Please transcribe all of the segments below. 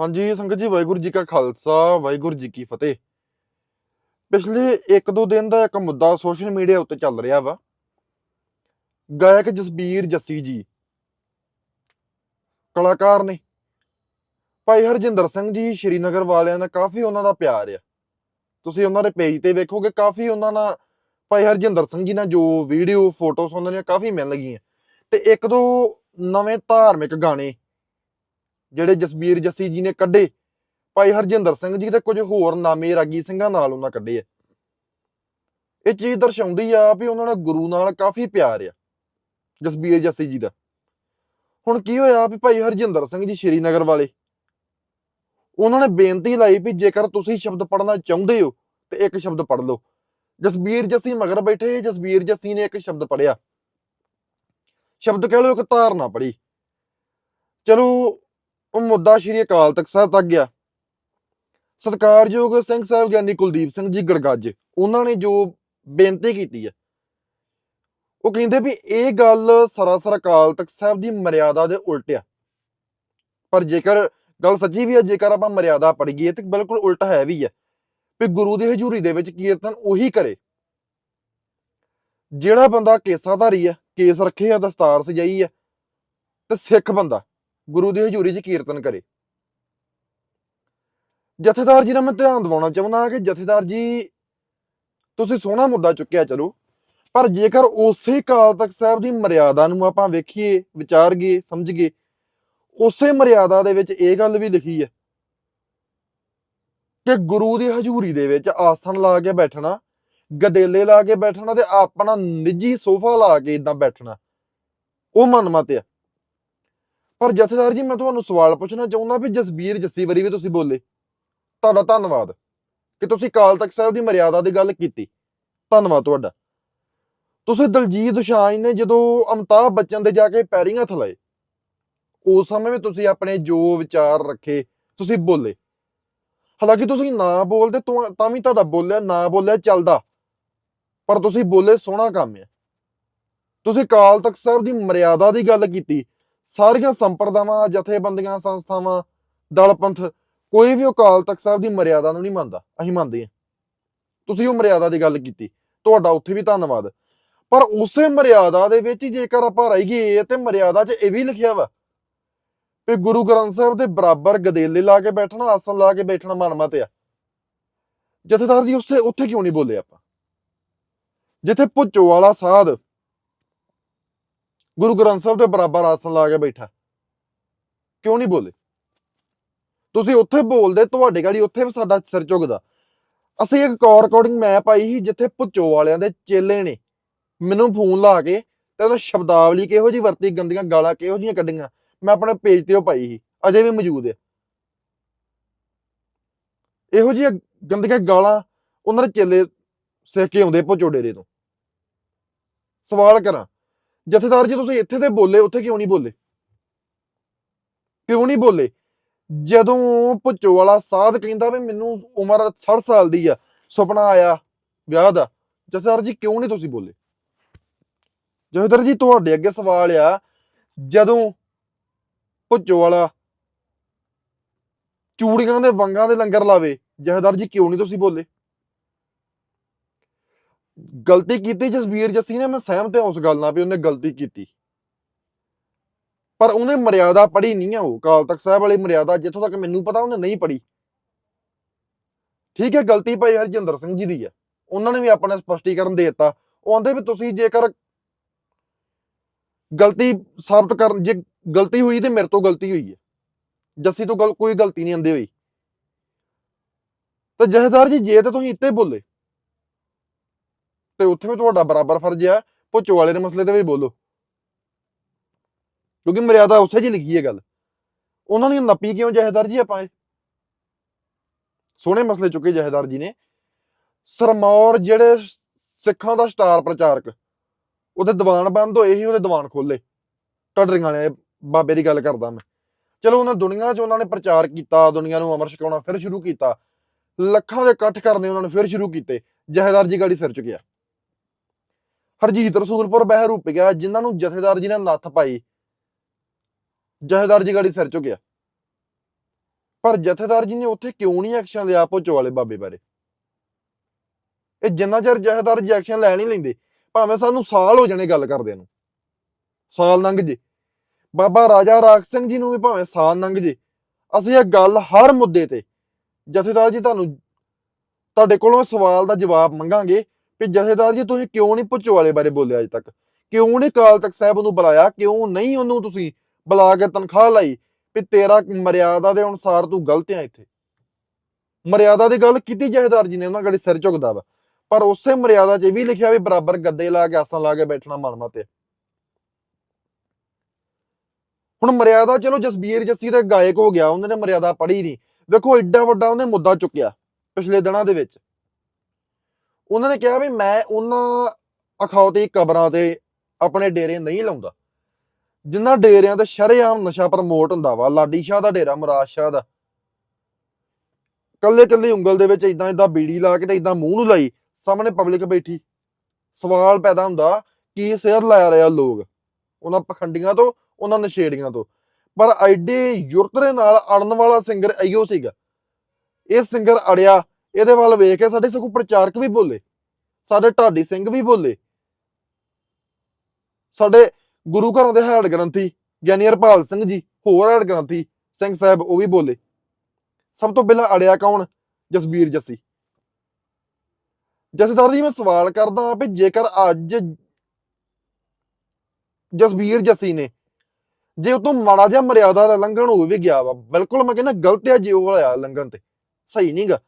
ਹਾਂਜੀ, ਸੰਗਤ ਜੀ, ਵਾਹਿਗੁਰੂ ਜੀ ਕਾ ਖਾਲਸਾ, ਵਾਹਿਗੁਰੂ ਜੀ ਕੀ ਫਤਿਹ। ਪਿਛਲੇ 1-2 ਦਿਨ ਦਾ ਇੱਕ ਮੁੱਦਾ ਸੋਸ਼ਲ ਮੀਡੀਆ ਉੱਤੇ ਚੱਲ ਰਿਹਾ ਵਾ। ਗਾਇਕ ਜਸਬੀਰ ਜੱਸੀ ਜੀ। ਕਲਾਕਾਰ ਨੇ। ਭਾਈ ਹਰਜਿੰਦਰ ਸਿੰਘ ਜੀ, ਸ਼੍ਰੀਨਗਰ ਵਾਲਿਆਂ ਦਾ ਕਾਫੀ ਉਹਨਾਂ ਦਾ ਪਿਆਰ ਆ। ਤੁਸੀਂ ਉਹਨਾਂ ਦੇ ਪੇਜ ਤੇ ਵੇਖੋਗੇ, ਕਾਫੀ ਉਹਨਾਂ ਨਾਲ ਭਾਈ ਹਰਜਿੰਦਰ ਸਿੰਘ ਜੀ ਨਾਲ ਜੋ ਵੀਡੀਓ ਫੋਟੋਸ ਉਹਨਾਂ ਦੀਆਂ ਕਾਫੀ ਮਿਲ ਗਈਆਂ। ਤੇ ਇੱਕ ਦੋ ਨਵੇਂ ਧਾਰਮਿਕ ਗਾਣੇ ਜਿਹੜੇ ਜਸਬੀਰ ਜੱਸੀ ਜੀ ਨੇ ਕੱਢੇ, ਭਾਈ ਹਰਜਿੰਦਰ ਸਿੰਘ ਜੀ ਤੇ ਕੁਝ ਹੋਰ ਨਾਮੇ ਰਾਗੀ ਸਿੰਘਾਂ ਨਾਲ ਉਹਨਾਂ ਕੱਢੇ ਆ। ਇਹ ਚੀਜ਼ ਦਰਸਾਉਂਦੀ ਆ ਵੀ ਉਹਨਾਂ ਦਾ ਗੁਰੂ ਨਾਲ ਕਾਫੀ ਪਿਆਰ ਆ, ਜਸਬੀਰ ਜੱਸੀ ਜੀ ਦਾ। ਹੁਣ ਕੀ ਹੋਇਆ ਵੀ ਭਾਈ ਹਰਜਿੰਦਰ ਸਿੰਘ ਜੀ ਸ਼੍ਰੀਨਗਰ ਵਾਲੇ, ਉਹਨਾਂ ਨੇ ਬੇਨਤੀ ਲਾਈ ਵੀ ਜੇਕਰ ਤੁਸੀਂ ਸ਼ਬਦ ਪੜ੍ਹਨਾ ਚਾਹੁੰਦੇ ਹੋ ਤੇ ਇੱਕ ਸ਼ਬਦ ਪੜ੍ਹ ਲਓ। ਜਸਬੀਰ ਜੱਸੀ ਮਗਰ ਬੈਠੇ, ਜਸਬੀਰ ਜੱਸੀ ਨੇ ਇੱਕ ਸ਼ਬਦ ਪੜਿਆ ਸ਼ਬਦ ਕਹਿ ਲਓ ਇੱਕ ਧਾਰਨਾ ਪੜੀ ਚਲੋ ਉਹ ਮੁੱਦਾ ਸ਼੍ਰੀ ਅਕਾਲ ਤਖਤ ਸਾਹਿਬ ਤੱਕ ਗਿਆ। ਸਤਿਕਾਰਯੋਗ ਸਿੰਘ ਸਾਹਿਬ ਗਿਆਨੀ ਕੁਲਦੀਪ ਸਿੰਘ ਜੀ ਗੜਗੱਜ, ਉਹਨਾਂ ਨੇ ਜੋ ਬੇਨਤੀ ਕੀਤੀ ਹੈ ਉਹ ਕਹਿੰਦੇ ਵੀ ਇਹ ਗੱਲ ਸਰਾਸਰ ਅਕਾਲ ਤਖਤ ਸਾਹਿਬ ਦੀ ਮਰਿਆਦਾ ਦੇ ਉਲਟ ਆ। ਪਰ ਜੇਕਰ ਗੱਲ ਸੱਚੀ ਵੀ ਹੈ ਜੇਕਰ ਆਪਾਂ ਮਰਿਆਦਾ ਪੜ੍ਹੀਏ ਤੇ ਬਿਲਕੁਲ ਉਲਟ ਹੈ ਵੀ ਹੈ ਵੀ ਗੁਰੂ ਦੀ ਹਜ਼ੂਰੀ ਦੇ ਵਿੱਚ ਕੀਰਤਨ ਉਹੀ ਕਰੇ। ਜਿਹੜਾ ਬੰਦਾ ਕੇਸਾਧਾਰੀ ਆ, ਕੇਸ ਰੱਖੇ ਆ, ਦਸਤਾਰ ਸਜਾਈ ਹੈ ਤੇ ਸਿੱਖ ਬੰਦਾ। ਗੁਰੂ ਦੀ ਹਜ਼ੂਰੀ 'ਚ ਕੀਰਤਨ ਕਰੇ। ਜਥੇਦਾਰ ਜੀ ਦਾ ਮੈਂ ਧਿਆਨ ਦਿਵਾਉਣਾ ਚਾਹੁੰਦਾ ਕਿ ਜਥੇਦਾਰ ਜੀ, ਤੁਸੀਂ ਸੋਹਣਾ ਮੁੱਦਾ ਚੁੱਕਿਆ ਚਲੋ, ਪਰ ਜੇਕਰ ਉਸੇ ਕਾਲ ਤੱਕ ਸਾਹਿਬ ਦੀ ਮਰਿਆਦਾ ਨੂੰ ਆਪਾਂ ਵੇਖੀਏ ਵਿਚਾਰਗੇ ਸਮਝੀਏ, ਉਸੇ ਮਰਿਆਦਾ ਦੇ ਵਿੱਚ ਇਹ ਗੱਲ ਵੀ ਲਿਖੀ ਹੈ ਕਿ ਗੁਰੂ ਦੀ ਹਜ਼ੂਰੀ ਦੇ ਵਿੱਚ ਆਸਣ ਲਾ ਕੇ ਬੈਠਣਾ, ਗਦੇਲੇ ਲਾ ਕੇ ਬੈਠਣਾ ਤੇ ਆਪਣਾ ਨਿੱਜੀ ਸੋਫਾ ਲਾ ਕੇ ਇਦਾਂ ਬੈਠਣਾ, ਉਹ ਮਨਮਤ ਆ। ਪਰ ਜਥੇਦਾਰ ਜੀ, ਮੈਂ ਤੁਹਾਨੂੰ ਸਵਾਲ ਪੁੱਛਣਾ ਚਾਹੁੰਦਾ ਵੀ ਜਸਬੀਰ ਜੱਸੀ ਵਾਰੀ ਵੀ ਤੁਸੀਂ ਬੋਲੇ। ਤੁਹਾਡਾ ਧੰਨਵਾਦ ਕਿ ਤੁਸੀਂ ਕਾਲ ਤਖਤ ਸਾਹਿਬ ਦੀ ਮਰਿਆਦਾ ਦੀ ਗੱਲ ਕੀਤੀ। ਧੰਨਵਾਦ ਤੁਹਾਡਾ। ਤੁਸੀਂ ਦਲਜੀਤ ਦੋਸਾਂਝ ਨੇ ਜਦੋਂ ਅਮਤਾਬ ਬੱਚਨ ਦੇ ਜਾ ਕੇ ਪੈਰੀਂ ਹੱਥ ਲਾਏ, ਉਸ ਸਮੇਂ ਵੀ ਤੁਸੀਂ ਆਪਣੇ ਜੋ ਵਿਚਾਰ ਰੱਖੇ, ਤੁਸੀਂ ਬੋਲੇ। ਹਾਲਾਂਕਿ ਤੁਸੀਂ ਨਾ ਬੋਲਦੇ ਤਾਂ ਤਾਂ ਵੀ ਤੁਹਾਡਾ ਬੋਲਿਆ, ਨਾ ਬੋਲਿਆ ਚੱਲਦਾ। ਪਰ ਤੁਸੀਂ ਬੋਲੇ ਸੋਹਣਾ ਕੰਮ ਹੈ ਤੁਸੀਂ ਕਾਲ ਤਖਤ ਸਾਹਿਬ ਦੀ ਮਰਿਆਦਾ ਦੀ ਗੱਲ ਕੀਤੀ। ਸਾਰੀਆਂ ਸੰਪਰਦਾਵਾਂ, ਜਥੇਬੰਦੀਆਂ, ਸੰਸਥਾਵਾਂ ਦਲ ਪੰਥ ਕੋਈ ਵੀ ਅਕਾਲ ਤਖਤ ਸਾਹਿਬ ਦੀ ਮਰਿਆਦਾ ਨੂੰ ਨਹੀਂ ਮੰਨਦਾ, ਅਸੀਂ ਮੰਨਦੇ ਹਾਂ। ਤੁਸੀਂ ਉਹ ਮਰਿਆਦਾ ਦੀ ਗੱਲ ਕੀਤੀ, ਤੁਹਾਡਾ ਉੱਥੇ ਵੀ ਧੰਨਵਾਦ। ਪਰ ਉਸੇ ਮਰਿਆਦਾ ਦੇ ਵਿੱਚ ਜੇਕਰ ਆਪਾਂ ਰਹੀਏ ਤੇ ਮਰਿਆਦਾ 'ਚ ਇਹ ਵੀ ਲਿਖਿਆ ਵਾ ਵੀ ਗੁਰੂ ਗ੍ਰੰਥ ਸਾਹਿਬ ਦੇ ਬਰਾਬਰ ਗਦੇਲੇ ਲਾ ਕੇ ਬੈਠਣਾ, ਆਸਣ ਲਾ ਕੇ ਬੈਠਣਾ ਮਨਮਤ ਆ। ਜਥੇਦਾਰ ਜੀ, ਉੱਥੇ ਉੱਥੇ ਕਿਉਂ ਨਹੀਂ ਬੋਲੇ ਆਪਾਂ? ਜਿੱਥੇ ਭੁੱਚੋ ਵਾਲਾ ਸਾਧ ਗੁਰੂ ਗ੍ਰੰਥ ਸਾਹਿਬ ਦੇ ਬਰਾਬਰ ਆਸਣ ਲਾ ਕੇ ਬੈਠਾ। ਕਿਉਂ ਨਹੀਂ ਬੋਲੇ? ਤੁਸੀਂ ਉੱਥੇ ਬੋਲਦੇ, ਤੁਹਾਡੇ ਗਾੜੀ ਉੱਥੇ ਵੀ ਸਾਡਾ ਸਿਰ ਝੁਕਦਾ। ਅਸੀਂ ਇੱਕ ਕਾਲ ਰਿਕਾਰਡਿੰਗ ਮੈਂ ਪਾਈ ਸੀ, ਜਿੱਥੇ ਭੁੱਚੋ ਵਾਲਿਆਂ ਦੇ ਚੇਲੇ ਨੇ। ਮੈਨੂੰ ਫੋਨ ਲਾ ਕੇ ਤੇ ਉਹਨਾਂ ਸ਼ਬਦਾਵਲੀ ਕਿਹੋ ਜੀ ਵਰਤੀ, ਗੰਦੀਆਂ ਗਾਲਾਂ ਕਿਹੋ ਜੀਆਂ ਕੱਢੀਆਂ। ਮੈਂ ਆਪਣੇ ਪੇਜ ਤੇ ਉਹ ਪਾਈ ਸੀ, ਅਜੇ ਵੀ ਮੌਜੂਦ ਹੈ ਇਹੋ ਜਿਹੀਆਂ ਗੰਦੀਆਂ ਗਾਲਾਂ ਉਹਨਾਂ ਦੇ ਚੇਲੇ ਸਿੱਖ ਕੇ ਆਉਂਦੇ ਭੁੱਚੋ ਡੇਰੇ ਤੋਂ। ਸਵਾਲ ਕਰਾਂ ਜਥੇਦਾਰ ਜੀ, ਤੁਸੀਂ ਇੱਥੇ ਤੇ ਬੋਲੇ, ਉੱਥੇ ਕਿਉਂ ਨਹੀਂ ਬੋਲੇ? ਕਿਉਂ ਨਹੀਂ ਬੋਲੇ? ਜਦੋਂ ਭੁੱਚੋ ਵਾਲਾ ਸਾਧ ਕਹਿੰਦਾ ਵੀ ਮੈਨੂੰ ਉਮਰ 60 ਸਾਲ ਦੀ ਆ, ਸੁਪਨਾ ਆਇਆ ਵਿਆਹ ਦਾ, ਜਥੇਦਾਰ ਜੀ, ਕਿਉਂ ਨਹੀਂ ਤੁਸੀਂ ਬੋਲੇ? ਜਥੇਦਾਰ ਜੀ, ਤੁਹਾਡੇ ਅੱਗੇ ਸਵਾਲ ਆ, ਜਦੋਂ ਭੁੱਚੋ ਵਾਲਾ ਚੂੜੀਆਂ ਦੇ ਵੰਗਾਂ ਦੇ ਲੰਗਰ ਲਾਵੇ, ਜਥੇਦਾਰ ਜੀ, ਕਿਉਂ ਨਹੀਂ ਤੁਸੀਂ ਬੋਲੇ? ਗਲਤੀ ਕੀਤੀ ਜਸਬੀਰ ਜੱਸੀ ਨੇ, ਮੈਂ ਸਹਿਮਤ ਹਾਂ ਉਸ ਗੱਲ ਨਾਲ ਵੀ ਉਹਨੇ ਗਲਤੀ ਕੀਤੀ। ਪਰ ਉਹਨੇ ਮਰਿਆਦਾ ਪੜ੍ਹੀ ਨਹੀਂ ਆ ਉਹ ਕਾਲ ਤਖਤ ਸਾਹਿਬ ਵਾਲੀ ਮਰਿਆਦਾ ਜਿੱਥੋਂ ਤੱਕ ਮੈਨੂੰ ਪਤਾ ਉਹਨੇ ਨਹੀਂ ਪੜ੍ਹੀ। ਠੀਕ ਹੈ, ਗਲਤੀ ਭਾਈ ਹਰਜਿੰਦਰ ਸਿੰਘ ਜੀ ਦੀ ਹੈ। ਉਹਨਾਂ ਨੇ ਵੀ ਆਪਣਾ ਸਪਸ਼ਟੀਕਰਨ ਦੇ ਦਿੱਤਾ। ਉਹ ਆਂਦੇ ਵੀ ਤੁਸੀਂ ਜੇਕਰ ਗਲਤੀ ਸਾਬਤ ਕਰਨ, ਜੇ ਗਲਤੀ ਹੋਈ ਤੇ ਮੇਰੇ ਤੋਂ ਗਲਤੀ ਹੋਈ ਹੈ। ਜੱਸੀ ਤੋਂ ਗਲ, ਕੋਈ ਗਲਤੀ ਨਹੀਂ ਆਂਦੇ ਹੋਈ। ਤੇ ਜਹੇਦਾਰ ਜੀ, ਜੇ ਤਾਂ ਤੁਸੀਂ ਇੱਥੇ ਬੋਲੇ। ਤੇ ਉੱਥੇ ਵੀ ਤੁਹਾਡਾ ਬਰਾਬਰ ਫਰਜ਼ ਆ, ਭੁੱਚੋ ਵਾਲੇ ਦੇ ਮਸਲੇ ਤੇ ਵੀ ਬੋਲੋ। ਕਿਉਂਕਿ ਮਰਿਆਦਾ ਉੱਥੇ ਜੀ ਲਿਖੀ ਹੈ ਗੱਲ। ਉਹਨਾਂ ਨੇ ਨੱਪੀ ਕਿਉਂ ਜਹੇਦਾਰ ਜੀ ਆਪਾਂ ਇਹ? ਸੋਹਣੇ ਮਸਲੇ ਚੁੱਕੇ ਜਹੇਦਾਰ ਜੀ ਨੇ। ਸਰਮੌਰ ਜਿਹੜੇ ਸਿੱਖਾਂ ਦਾ ਸਟਾਰ ਪ੍ਰਚਾਰਕ, ਉਹਦੇ ਦੀਵਾਨ ਬੰਦ ਹੋਏ ਸੀ, ਉਹਦੇ ਦੀਵਾਨ ਖੋਲੇ ਟੱਡਰੀਆਂ ਵਾਲੇ ਬਾਬੇ ਦੀ ਗੱਲ ਕਰਦਾ ਮੈਂ। ਚਲੋ ਉਹਨਾਂ ਦੁਨੀਆ 'ਚ ਉਹਨਾਂ ਨੇ ਪ੍ਰਚਾਰ ਕੀਤਾ, ਦੁਨੀਆ ਨੂੰ ਅਮਰ ਛਕਾਉਣਾ ਫਿਰ ਸ਼ੁਰੂ ਕੀਤਾ। ਲੱਖਾਂ ਦੇ ਇਕੱਠ ਕਰਨੇ ਉਹਨਾਂ ਨੇ ਫਿਰ ਸ਼ੁਰੂ ਕੀਤੇ। ਜਹੇਦਾਰ ਜੀ ਗਾੜੀ ਸਿਰ ਚੁੱਕਿਆ। ਹਰਜੀਤ ਰਸੂਲਪੁਰ ਬਹਿਰੂਪ ਗਿਆ, ਜਿਨ੍ਹਾਂ ਨੂੰ ਜਥੇਦਾਰ ਜੀ ਨੇ ਨੱਥ ਪਾਈ। ਜਹੇਦਾਰ ਜੀ ਗਾੜੀ ਸਿਰ ਝੁਕਿਆ। ਪਰ ਜਥੇਦਾਰ ਜੀ ਨੇ ਉੱਥੇ ਕਿਉਂ ਨਹੀਂ ਐਕਸ਼ਨ ਲਿਆ ਭੁੱਚੋ ਵਾਲੇ ਬਾਬੇ ਬਾਰੇ। ਇਹ ਜਿੰਨਾ ਚਿਰ ਜਥੇਦਾਰ ਜੀ ਐਕਸ਼ਨ ਲੈ ਨਹੀਂ ਲੈਂਦੇ, ਭਾਵੇਂ ਸਾਨੂੰ ਸਾਲ ਹੋ ਜਾਣੇ ਗੱਲ ਕਰਦੇ ਨੂੰ। ਸਾਲ ਲੰਘ ਜੇ। ਬਾਬਾ ਰਾਜਾ ਰਾਖ ਸਿੰਘ ਜੀ ਨੂੰ ਵੀ ਭਾਵੇਂ ਸਾਲ ਲੰਘ ਜੇ। ਅਸੀਂ ਇਹ ਗੱਲ ਹਰ ਮੁੱਦੇ ਤੇ, ਜਥੇਦਾਰ ਜੀ ਤੁਹਾਨੂੰ, ਤੁਹਾਡੇ ਕੋਲੋਂ ਸਵਾਲ ਦਾ ਜਵਾਬ ਮੰਗਾਂਗੇ। ਕਿ ਜਥੇਦਾਰ ਜੀ, ਤੁਸੀਂ ਕਿਉਂ ਨਹੀਂ ਭੁੱਚੋ ਵਾਲੇ ਬਾਰੇ ਬੋਲਿਆ ਅਜੇ ਤੱਕ? ਕਿਉਂ ਨਹੀਂ ਕਾਲ ਤਖਤ ਸਾਹਿਬ ਨੂੰ ਬੁਲਾਇਆ? ਕਿਉਂ ਨਹੀਂ ਉਹਨੂੰ ਤੁਸੀਂ ਬੁਲਾ ਕੇ ਤਨਖਾਹ ਲਾਈ? ਵੀ ਤੇਰਾ ਮਰਿਆਦਾ ਦੇ ਅਨੁਸਾਰ ਤੂੰ ਗਲਤ ਆ ਇੱਥੇ। ਮਰਿਆਦਾ ਦੀ ਗੱਲ ਕੀਤੀ ਜਥੇਦਾਰ ਜੀ ਨੇ, ਉਹਨਾਂ ਗੜੀ ਸਿਰ ਝੁਕਦਾ ਵਾ। ਪਰ ਉਸੇ ਮਰਿਆਦਾ 'ਚ ਇਹ ਵੀ ਲਿਖਿਆ ਵੀ ਬਰਾਬਰ ਗੱਦੇ ਲਾ ਕੇ, ਆਸਾਂ ਲਾ ਕੇ ਬੈਠਣਾ ਮਨਮਾ ਤੇ। ਹੁਣ ਮਰਿਆਦਾ, ਚਲੋ ਜਸਬੀਰ ਜੱਸੀ ਤੇ ਗਾਇਕ ਹੋ ਗਿਆ, ਉਹਨਾਂ ਨੇ ਮਰਿਆਦਾ ਪੜ੍ਹੀ ਨਹੀਂ ਵੇਖੋ ਐਡਾ ਵੱਡਾ ਉਹਨੇ ਮੁੱਦਾ ਚੁੱਕਿਆ ਪਿਛਲੇ ਦਿਨਾਂ ਦੇ ਵਿੱਚ। ਉਹਨਾਂ ਨੇ ਕਿਹਾ ਵੀ ਮੈਂ ਉਹਨਾਂ ਅਖੌਤੀ ਕਬਰਾਂ ਤੇ ਆਪਣੇ ਡੇਰੇ ਨਹੀਂ ਲਾਉਂਦਾ। ਜਿਨ੍ਹਾਂ ਡੇਰਿਆਂ ਤੇ ਸ਼ਰੇਆਮ ਨਸ਼ਾ ਪ੍ਰਮੋਟ ਹੁੰਦਾ ਵਾ, ਲਾਡੀ ਸ਼ਾਹ ਦਾ ਡੇਰਾ, ਮੁਰਾਦ ਸ਼ਾਹ ਦਾ। ਕੱਲੇ ਕੱਲੇ ਉਂਗਲ ਦੇ ਵਿੱਚ ਇਦਾਂ ਇਦਾਂ ਬੀੜੀ ਲਾ ਕੇ ਤੇ ਇਦਾਂ ਮੂੰਹ ਨੂੰ ਲਾਈ, ਸਾਹਮਣੇ ਪਬਲਿਕ ਬੈਠੀ। ਸਵਾਲ ਪੈਦਾ ਹੁੰਦਾ, ਕੀ ਸਿਰ ਲਾ ਰਿਹਾ ਲੋਕ? ਉਹਨਾਂ ਪਖੰਡੀਆਂ ਤੋਂ, ਉਹਨਾਂ ਨਸ਼ੇੜੀਆਂ ਤੋਂ। ਪਰ ਐਡੇ ਯੁਰਤ ਦੇ ਨਾਲ ਅੜਨ ਵਾਲਾ ਸਿੰਗਰ ਅਈਓ ਸੀਗਾ। ਇਹ ਸਿੰਗਰ ਅੜਿਆ ਇਹਦੇ ਵੱਲ ਵੇਖ ਕੇ ਸਾਡੇ ਸਗੋਂ ਪ੍ਰਚਾਰਕ ਵੀ ਬੋਲੇ, ਸਾਡੇ ਢਾਡੀ ਸਿੰਘ ਵੀ ਬੋਲੇ। ਸਾਡੇ ਗੁਰੂ ਘਰਾਂ ਦੇ ਹੈਡ ਗ੍ਰੰਥੀ ਗਿਆਨੀ ਹਰਪਾਲ ਸਿੰਘ ਜੀ, ਹੋਰ ਹੈਡ ਗ੍ਰੰਥੀ ਸਿੰਘ ਸਾਹਿਬ ਉਹ ਵੀ ਬੋਲੇ। ਸਭ ਤੋਂ ਪਹਿਲਾਂ ਅੜਿਆ ਕੌਣ? ਜਸਬੀਰ ਜੱਸੀ। ਜਸਦਾਰ ਜੀ, ਮੈਂ ਸਵਾਲ ਕਰਦਾ ਵੀ ਜੇਕਰ ਅੱਜ ਜਸਬੀਰ ਜੱਸੀ ਨੇ ਜੇ ਉਹ ਮਾੜਾ ਜਿਹਾ ਮਰਿਆਦਾ ਦਾ ਲੰਘਣ ਹੋ ਵੀ ਗਿਆ ਵਾ, ਬਿਲਕੁਲ ਮੈਂ ਕਹਿੰਦਾ ਗਲਤ ਹੈ ਜੇ ਉਹ ਹੋਇਆ ਲੰਘਣ ਤੇ, ਸਹੀ ਨਹੀਂਗਾ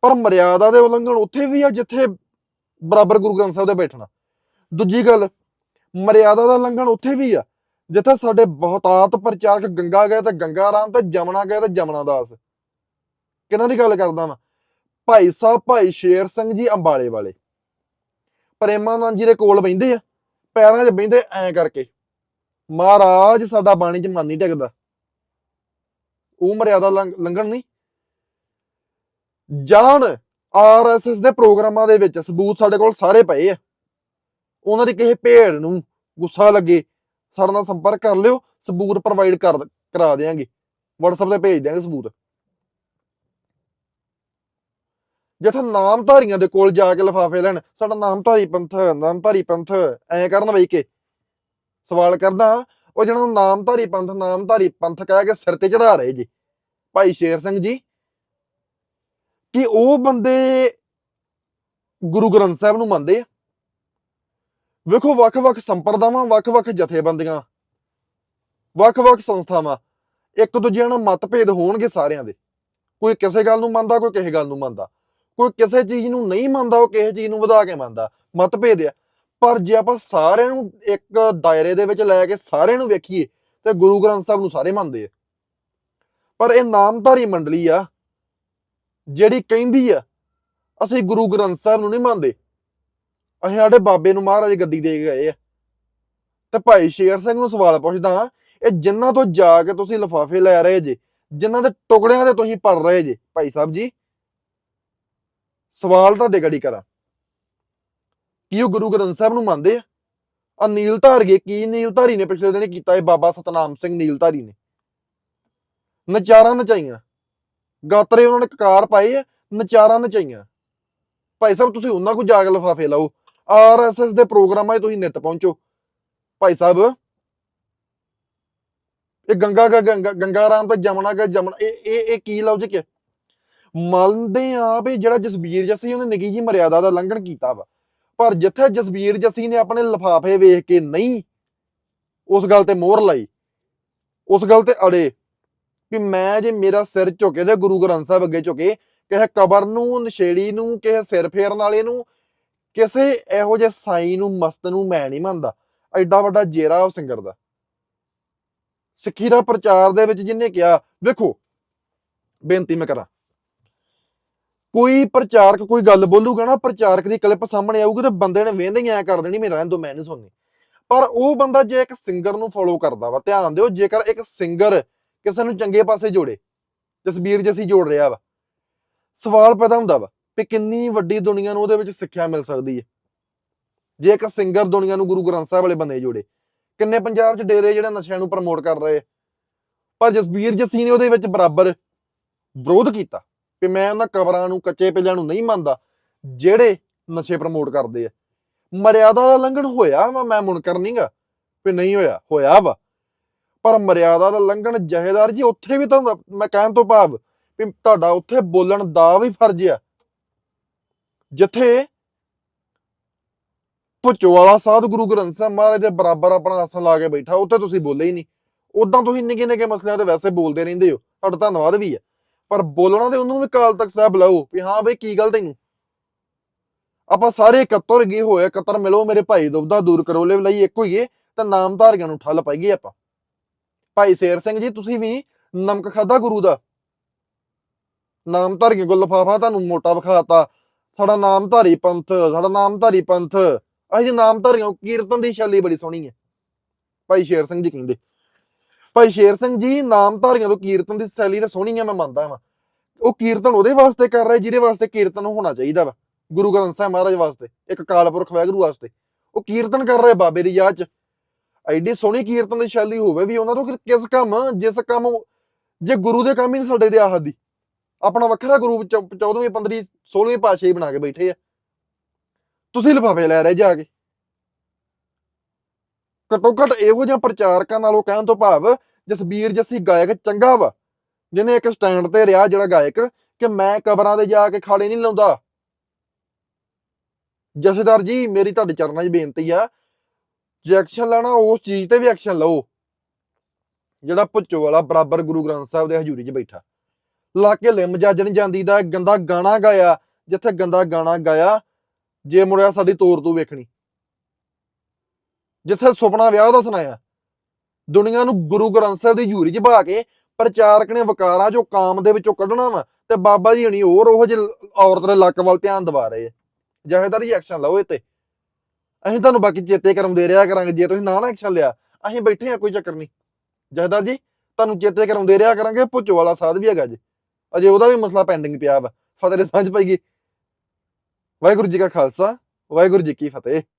ਪਰ ਮਰਿਆਦਾ ਦੇ ਉਲੰਘਣ ਉੱਥੇ ਵੀ ਆ ਜਿੱਥੇ ਬਰਾਬਰ ਗੁਰੂ ਗ੍ਰੰਥ ਸਾਹਿਬ ਦੇ ਬੈਠਣਾ। ਦੂਜੀ ਗੱਲ, ਮਰਿਆਦਾ ਦਾ ਉਲੰਘਣ ਉੱਥੇ ਵੀ ਆ, ਜਿੱਥੇ ਸਾਡੇ ਬਹੁਤਾਤ ਪ੍ਰਚਾਰਕ ਗੰਗਾ ਗਏ ਤੇ ਗੰਗਾ ਰਾਮ ਤੇ ਜਮਨਾ ਗਏ ਤੇ ਜਮਨਾ ਦਾਸ। ਕਿਹਨਾਂ ਦੀ ਗੱਲ ਕਰਦਾ ਮੈਂ ਭਾਈ ਸਾਹਿਬ, ਭਾਈ ਸ਼ੇਰ ਸਿੰਘ ਜੀ ਅੰਬਾਲੇ ਵਾਲੇ। ਪ੍ਰੇਮਾਨੰਦ ਜੀ ਦੇ ਕੋਲ ਬੈੰਦੇ ਆ, ਪੈਰਾਂ 'ਚ ਬੈੰਦੇ ਐ ਕਰਕੇ। ਮਹਾਰਾਜ, ਸਾਡਾ ਬਾਣੀ 'ਚ ਮਨ ਨਹੀਂ ਟਿਕਦਾ। ਉਹ ਮਰਿਆਦਾ ਲੰਘ- ਲੰਘਣ ਨਹੀਂ ਜਾਣ ਆਰਐਸਐਸ ਦੇ ਪ੍ਰੋਗਰਾਮਾਂ ਦੇ ਵਿੱਚ ਸਬੂਤ ਸਾਡੇ ਕੋਲ ਸਾਰੇ ਪਏ ਆ। ਉਹਨਾਂ ਦੀ ਕਿਸੇ ਭੇੜ ਨੂੰ ਗੁੱਸਾ ਲੱਗੇ, ਸਾਡੇ ਨਾਲ ਸੰਪਰਕ ਕਰ ਲਿਓ, ਸਬੂਤ ਪ੍ਰੋਵਾਈਡ ਕਰ, ਕਰਾ ਦੇਾਂਗੇ WhatsApp ਤੇ ਭੇਜ ਦਿਆਂਗੇ ਸਬੂਤ। ਜਿੱਥੇ ਨਾਮਧਾਰੀਆਂ ਦੇ ਕੋਲ ਜਾ ਕੇ ਲਿਫਾਫੇ ਲੈਣ, ਸਾਡਾ ਨਾਮਧਾਰੀ ਪੰਥ ਨਾਮਧਾਰੀ ਪੰਥ, ਐ ਕਰਨ ਬਈ ਕੇ ਸਵਾਲ ਕਰਦਾ ਉਹ ਜਿਹਨਾਂ ਨੂੰ ਨਾਮਧਾਰੀ ਪੰਥ ਨਾਮਧਾਰੀ ਪੰਥ ਕਹਿ ਕੇ ਸਿਰ ਤੇ ਚੜਾ ਰਹੇ ਜੀ। ਭਾਈ ਸ਼ੇਰ ਸਿੰਘ ਜੀ ਕਿ ਉਹ ਬੰਦੇ ਗੁਰੂ ਗ੍ਰੰਥ ਸਾਹਿਬ ਨੂੰ ਮੰਨਦੇ ਆ। ਵੇਖੋ, ਵੱਖ-ਵੱਖ ਸੰਪਰਦਾਵਾਂ, ਵੱਖ-ਵੱਖ ਜਥੇਬੰਦੀਆਂ, ਵੱਖ-ਵੱਖ ਸੰਸਥਾਵਾਂ, ਇੱਕ ਦੂਜੇ ਨਾਲ ਮਤਭੇਦ ਹੋਣਗੇ ਸਾਰਿਆਂ ਦੇ। ਕੋਈ ਕਿਸੇ ਗੱਲ ਨੂੰ ਮੰਨਦਾ, ਕੋਈ ਕਿਸੇ ਗੱਲ ਨੂੰ ਮੰਨਦਾ। ਕੋਈ ਕਿਸੇ ਚੀਜ਼ ਨੂੰ ਨਹੀਂ ਮੰਨਦਾ, ਉਹ ਕਿਸੇ ਚੀਜ਼ ਨੂੰ ਵਧਾ ਕੇ ਮੰਨਦਾ। ਮਤਭੇਦ ਆ। ਪਰ ਜੇ ਆਪਾਂ ਸਾਰਿਆਂ ਨੂੰ ਇੱਕ ਦਾਇਰੇ ਦੇ ਵਿੱਚ ਲੈ ਕੇ ਸਾਰਿਆਂ ਨੂੰ ਵੇਖੀਏ, ਤੇ ਗੁਰੂ ਗ੍ਰੰਥ ਸਾਹਿਬ ਨੂੰ ਸਾਰੇ ਮੰਨਦੇ ਆ। ਪਰ ਇਹ ਨਾਮਧਾਰੀ ਮੰਡਲੀ ਆ ਜਿਹੜੀ ਕਹਿੰਦੀ ਆ, ਅਸੀਂ ਗੁਰੂ ਗ੍ਰੰਥ ਸਾਹਿਬ ਨੂੰ ਨਹੀਂ ਮੰਨਦੇ। ਅਸੀਂ ਸਾਡੇ ਬਾਬੇ ਨੂੰ ਮਹਾਰਾਜ ਗੱਦੀ ਦੇ ਕੇ ਗਏ ਆ। ਤੇ ਭਾਈ ਸ਼ੇਰ ਸਿੰਘ ਨੂੰ ਸਵਾਲ ਪੁੱਛਦਾ ਇਹ ਜਿਨ੍ਹਾਂ ਤੋਂ ਜਾ ਕੇ ਤੁਸੀਂ ਲਿਫਾਫੇ ਲੈ ਰਹੇ ਜੇ ਜਿਨ੍ਹਾਂ ਦੇ ਟੁਕੜਿਆਂ ਦੇ ਤੁਸੀਂ ਪੜ ਰਹੇ ਜੇ, ਭਾਈ ਸਾਹਿਬ ਜੀ? ਸਵਾਲ ਤੁਹਾਡੇ ਗੜੀ ਕਰਾਂ। ਕੀ ਉਹ ਗੁਰੂ ਗ੍ਰੰਥ ਸਾਹਿਬ ਨੂੰ ਮੰਨਦੇ ਆ? ਆ ਨੀਲ ਧਾਰੀਏ ਕੀ ਨੀਲ ਧਾਰੀ ਨੇ ਪਿਛਲੇ ਦਿਨ ਕੀਤਾ ਇਹ ਬਾਬਾ ਸਤਨਾਮ ਸਿੰਘ ਨੀਲ ਧਾਰੀ ਨੇ। ਨਚਾਰਾਂ ਨਚਾਈਆਂ। ਗਾਤਰੇ ਉਹਨਾਂ ਨੇ ਕਕਾਰ ਪਾਏ ਆ ਨਚਾਰਾਂ ਨਚਾਈਆਂ। ਭਾਈ ਸਾਹਿਬ, ਤੁਸੀਂ ਉਹਨਾਂ ਕੋ ਜਾ ਕੇ ਲਿਫਾਫੇ ਲਾਓ। ਆਰਐਸਐਸ ਦੇ ਪ੍ਰੋਗਰਾਮਾਂ 'ਚ ਤੁਸੀਂ ਨਿਤ ਪਹੁੰਚੋ। ਭਾਈ ਸਾਹਿਬ, ਇਹ ਗੰਗਾ ਗਾ ਗੰਗਾ ਗੰਗਾ ਤੇ ਜਮਨਾ ਗਾ ਜਮਨਾ, ਇਹ ਇਹ ਇਹ ਕੀ ਲੌਜਿਕ ਹੈ? ਮੰਨਦੇ ਆ ਵੀ ਜਿਹੜਾ ਜਸਬੀਰ ਜੱਸੀ ਉਹਨੇ ਨਿੱਕੀ ਜੀ ਮਰਿਆਦਾ ਦਾ ਲੰਘਣ ਕੀਤਾ ਵਾ, ਪਰ ਜਿੱਥੇ ਜਸਬੀਰ ਜੱਸੀ ਨੇ ਆਪਣੇ ਲਿਫਾਫੇ ਵੇਖ ਕੇ ਨਹੀਂ ਉਸ ਗੱਲ ਤੇ ਮੋਹਰ ਲਾਈ, ਉਸ ਗੱਲ ਤੇ ਅੜੇ ਵੀ ਮੈਂ ਜੇ ਮੇਰਾ ਸਿਰ ਝੁਕੇ ਤੇ ਗੁਰੂ ਗ੍ਰੰਥ ਸਾਹਿਬ ਅੱਗੇ ਝੁਕੇ, ਕਿਸੇ ਕਬਰ ਨੂੰ, ਨਸ਼ੇੜੀ ਨੂੰ, ਕਿਸੇ ਸਿਰ ਫੇਰਨ ਵਾਲੇ ਨੂੰ, ਕਿਸੇ ਇਹੋ ਜਿਹੇ ਸਾਈ ਨੂੰ, ਮਸਤ ਨੂੰ ਮੈਂ ਨਹੀਂ ਮੰਨਦਾ। ਐਡਾ ਵੱਡਾ ਜੇਰਾ ਉਹ ਸਿੰਗਰ ਦਾ। ਸਿੱਖੀ ਦਾ ਪ੍ਰਚਾਰ ਦੇ ਵਿੱਚ ਜਿਹਨੇ ਕਿਹਾ, ਵੇਖੋ, ਬੇਨਤੀ ਮੈਂ ਕਰਾਂ। ਕੋਈ ਪ੍ਰਚਾਰਕ ਕੋਈ ਗੱਲ ਬੋਲੂਗਾ ਨਾ, ਪ੍ਰਚਾਰਕ ਦੀ ਕਲਿੱਪ ਸਾਹਮਣੇ ਆਊਗੀ ਤੇ ਬੰਦੇ ਨੇ ਵੇਂਦੇ ਹੀ ਐ ਕਰ ਦੇਣੀ, ਮੇਰਾ ਰਹਿਣ ਦੋ, ਮੈਂ ਨਹੀਂ ਸੁਣਨੀ। ਪਰ ਉਹ ਬੰਦਾ ਜੇ ਇੱਕ ਸਿੰਗਰ ਨੂੰ ਫੋਲੋ ਕਰਦਾ ਵਾ, ਧਿਆਨ ਦਿਓ, ਜੇਕਰ ਇੱਕ ਸਿੰਗਰ ਕਿਸੇ ਨੂੰ ਚੰਗੇ ਪਾਸੇ ਜੋੜੇ। ਤਸਵੀਰ ਜਿਸੀ ਜੋੜ ਰਿਹਾ ਵਾ। ਸਵਾਲ ਪੈਦਾ ਹੁੰਦਾ ਵਾ ਕਿ ਕਿੰਨੀ ਵੱਡੀ ਦੁਨੀਆ ਨੂੰ ਉਹਦੇ ਵਿੱਚ ਸਿੱਖਿਆ ਮਿਲ ਸਕਦੀ ਹੈ ਜੇ ਇੱਕ ਸਿੰਗਰ ਦੁਨੀਆ ਨੂੰ ਗੁਰੂ ਗ੍ਰੰਥ ਸਾਹਿਬ ਵਾਲੇ ਬੰਦੇ ਜੋੜੇ, ਕਿੰਨੇ ਪੰਜਾਬ 'ਚ ਡੇਰੇ ਜਿਹੜੇ ਨਸ਼ਿਆਂ ਨੂੰ ਪ੍ਰਮੋਟ ਕਰ ਰਹੇ ਪਰ ਜਸਬੀਰ ਜੱਸੀ ਨੇ ਉਹਦੇ ਵਿੱਚ ਬਰਾਬਰ ਵਿਰੋਧ ਕੀਤਾ ਕਿ ਮੈਂ ਉਹਨਾਂ ਕਬਰਾਂ ਨੂੰ ਕੱਚੇ ਪਿੱਲਿਆਂ ਨੂੰ ਨਹੀਂ ਮੰਨਦਾ, ਜਿਹੜੇ ਨਸ਼ੇ ਪ੍ਰਮੋਟ ਕਰਦੇ ਆ। ਮਰਿਆਦਾ ਦਾ ਲੰਘਣ ਹੋਇਆ ਵਾ, ਮੈਂ ਮੁਨਕਰ ਨਹੀਂਗਾ ਵੀ ਨਹੀਂ ਹੋਇਆ ਹੋਇਆ ਵਾ। ਪਰ ਮਰਿਆਦਾ ਦਾ ਲੰਘਣ ਜਹੇਦਾਰ ਜੀ, ਉੱਥੇ ਵੀ ਤਾਂ ਮੈਂ ਕਹਿਣ ਤੋਂ ਭਾਵ ਵੀ ਤੁਹਾਡਾ ਉੱਥੇ ਬੋਲਣ ਦਾ ਵੀ ਫਰਜ਼ ਆ। ਜਿੱਥੇ ਭੁੱਚੋਵਾਲਾ ਸਾਧ ਗੁਰੂ ਗ੍ਰੰਥ ਸਾਹਿਬ ਮਹਾਰਾਜ ਦੇ ਬਰਾਬਰ ਆਪਣਾ ਆਸਣ ਲਾ ਕੇ ਬੈਠਾ, ਉੱਥੇ ਤੁਸੀਂ ਬੋਲੇ ਹੀ ਨਹੀਂ। ਉਦਾਂ ਤੁਸੀਂ ਨਿੱਕੇ ਨਿੱਕੇ ਮਸਲਿਆਂ ਤੇ ਵੈਸੇ ਬੋਲਦੇ ਰਹਿੰਦੇ ਹੋ, ਤੁਹਾਡਾ ਧੰਨਵਾਦ ਵੀ ਹੈ ਪਰ ਬੋਲਣਾ ਤੇ ਉਹਨੂੰ ਵੀ ਕਾਲ ਤੱਕ ਸਾਹਿਬ ਬੁਲਾਓ ਵੀ ਹਾਂ ਬਈ ਕੀ ਗੱਲ ਤੈਨੂੰ? ਆਪਾਂ ਸਾਰੇ ਇਕੱਤਰ ਗਏ ਹੋਏ ਇਕੱਤਰ ਮਿਲੋ ਮੇਰੇ ਭਾਈ ਦੁਬਦਾ, ਦੂਰ ਕਰੋ ਲੈ ਲਈ ਇੱਕ ਹੋਈਏ ਤਾਂ ਨਾਮਧਾਰੀਆਂ ਨੂੰ ਠੱਲ ਪਾਈਏ ਆਪਾਂ। ਭਾਈ ਸ਼ੇਰ ਸਿੰਘ ਜੀ, ਤੁਸੀਂ ਵੀ ਨਮਕ ਖਾਦਾ ਗੁਰੂ ਦਾ? ਨਾਮਧਾਰੀਆਂ ਕੋਲ ਲਫਾਫਾ ਤੁਹਾਨੂੰ ਮੋਟਾ ਵਿਖਾਤਾ। ਸਾਡਾ ਨਾਮਧਾਰੀ ਪੰਥ, ਸਾਡਾ ਨਾਮਧਾਰੀ ਪੰਥ। ਅਸੀਂ ਜੀ ਨਾਮਧਾਰੀਆਂ ਕੀਰਤਨ ਦੀ ਸ਼ੈਲੀ ਬੜੀ ਸੋਹਣੀ ਹੈ। ਭਾਈ ਸ਼ੇਰ ਸਿੰਘ ਜੀ ਕਹਿੰਦੇ, ਭਾਈ ਸ਼ੇਰ ਸਿੰਘ ਜੀ ਨਾਮਧਾਰੀਆਂ ਤੋਂ ਕੀਰਤਨ ਦੀ ਸ਼ੈਲੀ ਤਾਂ ਸੋਹਣੀ ਹੈ ਮੈਂ ਮੰਨਦਾ ਹਾਂ ਉਹ ਕੀਰਤਨ ਉਹਦੇ ਵਾਸਤੇ ਕਰ ਰਿਹਾ, ਜਿਹਦੇ ਵਾਸਤੇ ਕੀਰਤਨ ਹੋਣਾ ਚਾਹੀਦਾ ਵਾ। ਗੁਰੂ ਗ੍ਰੰਥ ਸਾਹਿਬ ਮਹਾਰਾਜ ਵਾਸਤੇ, ਇੱਕ ਕਾਲਪੁਰਖ ਵਾਹਿਗੁਰੂ ਵਾਸਤੇ। ਉਹ ਕੀਰਤਨ ਕਰ ਰਹੇ ਬਾਬੇ ਦੀ ਯਾਦ ਚ। ਐਡੀ ਸੋਹਣੀ ਕੀਰਤਨ ਦੀ ਸ਼ੈਲੀ ਹੋਵੇ ਵੀ ਉਹਨਾਂ ਤੋਂ ਕਿਸ ਕੰਮ, ਜਿਸ ਕੰਮ ਜੇ ਗੁਰੂ ਦੇ ਕੰਮ ਹੀ ਨਹੀਂ ਸਾਡੇ ਦੇ। ਆਹਦੀ ਆਪਣਾ ਵੱਖਰਾ ਗੁਰੂ 14ਵੀਂ 15ਵੀਂ 16ਵੀਂ ਪਾਤਸ਼ਾਹੀ ਬਣਾ ਕੇ ਬੈਠੇ ਆ। ਤੁਸੀਂ ਲਿਫਾਫੇ ਲੈ ਰਹੇ ਜਾ ਕੇ। ਘੱਟੋ ਘੱਟ ਇਹੋ ਜਿਹਾ ਪ੍ਰਚਾਰਕਾਂ ਨਾਲੋਂ ਕਹਿਣ ਤੋਂ ਭਾਵ ਜਸਬੀਰ ਜੱਸੀ ਗਾਇਕ ਚੰਗਾ ਵਾ, ਜਿਹਨੇ ਇੱਕ ਸਟੈਂਡ ਤੇ ਰਿਹਾ ਜਿਹੜਾ ਗਾਇਕ, ਕਿ ਮੈਂ ਕਬਰਾਂ ਤੇ ਜਾ ਕੇ ਖਾੜੇ ਨਹੀਂ ਲਾਉਂਦਾ। ਜਸੇਦਾਰ ਜੀ, ਮੇਰੀ ਤੁਹਾਡੇ ਚਰਨਾਂ 'ਚ ਬੇਨਤੀ ਆ ਜੇ ਐਕਸ਼ਨ ਲੈਣਾ, ਉਸ ਚੀਜ਼ ਤੇ ਵੀ ਐਕਸ਼ਨ ਲਓ। ਜਿਹੜਾ ਭੁੱਚੋ ਵਾਲਾ ਬਰਾਬਰ ਗੁਰੂ ਗ੍ਰੰਥ ਸਾਹਿਬ ਦੇ ਹਜ਼ੂਰੀ 'ਚ ਬੈਠਾ। ਲਾ ਕੇ ਲਿੰਮ ਜੱਜਣ ਜਾਂਦੀ ਦਾ ਗੰਦਾ ਗਾਣਾ ਗਾਇਆ, ਜਿੱਥੇ ਗੰਦਾ ਗਾਣਾ ਗਾਇਆ, ਜੇ ਮੁੜਿਆ ਸਾਡੀ ਤੋਰ ਤੂੰ ਵੇਖਣੀ। ਜਿੱਥੇ ਸੁਪਨਾ ਵਿਆਹ ਦਾ ਸੁਣਾਇਆ। ਦੁਨੀਆ ਨੂੰ ਗੁਰੂ ਗ੍ਰੰਥ ਸਾਹਿਬ ਦੀ ਹਜ਼ੂਰੀ 'ਚ ਬਹਾ ਕੇ ਪ੍ਰਚਾਰਕ ਨੇ ਵਕਾਰਾਂ ਜੋ ਕਾਮ ਦੇ ਵਿੱਚੋਂ ਕੱਢਣਾ ਵਾ ਤੇ ਬਾਬਾ ਜੀ ਹਣੀ ਹੋਰ ਉਹ ਜਿਹੇ ਔਰਤ ਦੇ ਲੱਕ ਵੱਲ ਧਿਆਨ ਦਿਵਾ ਰਹੇ ਆ। ਜਹੇਦਾਰ ਐਕਸ਼ਨ ਲਓ ਇਹ ਤੇ। ਅਸੀਂ ਤੁਹਾਨੂੰ ਬਾਕੀ ਚੇਤੇ ਕਰਨ ਦੇ ਰਿਹਾ ਕਰਾਂਗੇ, ਜੇ ਤੁਸੀਂ ਨਾ ਨਾ ਐਕਸ਼ਨ ਲਿਆ, ਅਸੀਂ ਬੈਠੇ ਆ ਕੋਈ ਚੱਕਰ ਨਹੀਂ। ਜਹੇਦਾਰ ਜੀ, ਤੁਹਾਨੂੰ ਚੇਤੇ ਕਰਨ ਦੇ ਰਿਹਾ ਕਰਾਂਗੇ, ਭੁੱਚੋ ਵਾਲਾ ਸਾਧ ਵੀ ਹੈਗਾ ਜੀ ਅਜੇ ਉਹਦਾ ਵੀ ਮਸਲਾ ਪੈਂਡਿੰਗ ਪਿਆ ਵਾ, ਫਤਿਹ ਦੇ ਸਾਂਝ ਪਈਗੀ ਵਾਹਿਗੁਰੂ ਜੀ ਕਾ ਖਾਲਸਾ, ਵਾਹਿਗੁਰੂ ਜੀ ਕੀ ਫਤਿਹ।